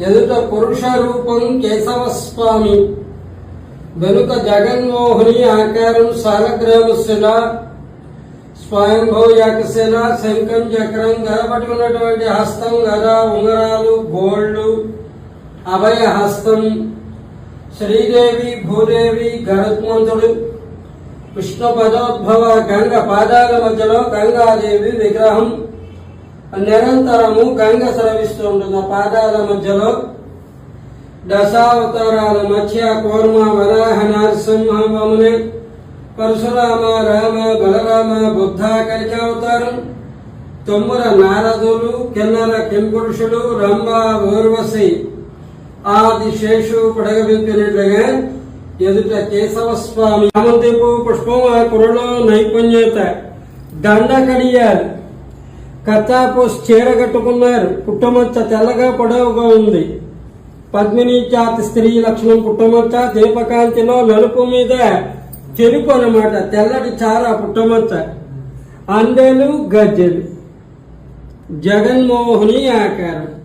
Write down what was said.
ఎదుట పురుష రూపం కేశవస్వామి. వెనుక జగన్మోహని ఆకారం సాలగ్రామశిల స్వయంభో యాకశిల శంఖం చక్రం గడపట్టుకున్నటువంటి హస్తం గర ఉంగరాలు గోల్డ్ అభయ హస్తం శ్రీదేవి భూదేవి గరుత్మంతుడు విష్ణు పదోద్భవ గంగ పాదాల మధ్యలో గంగాదేవి విగ్రహం నిరంతరము గంగ స్రవిస్తుంటుంది ఆ పాదాల మధ్యలో దశావతారాల మధ్య కూర్మ వరాహ నరసింహ వముని పరశురామ రామ బలరామ బుద్ధ కలికి అవతారం. తొమ్ముర నారదులు కిన్నర కింపురుషుడు రంభ ఊర్వశి ఆది శేషు పడగబెట్టినట్లుగా ఎదుట కేశవ స్వామి రామదీపు పుష్పం ఆ కురలో నైపుణ్యత దండ కడియారు కత్తాపోస్ చీర కట్టుకున్నారు పుట్టమచ్చ తెల్లగా పొడవుగా ఉంది. పద్మిని జాతి స్త్రీ లక్షణం పుట్టమచ్చ దీపకాంతిలో నలుపు మీద తెలుపు అన్నమాట. తెల్లటి చార పుట్టమచ్చ అందెలు గజ్జెలు. జగన్మోహని ఆకారం.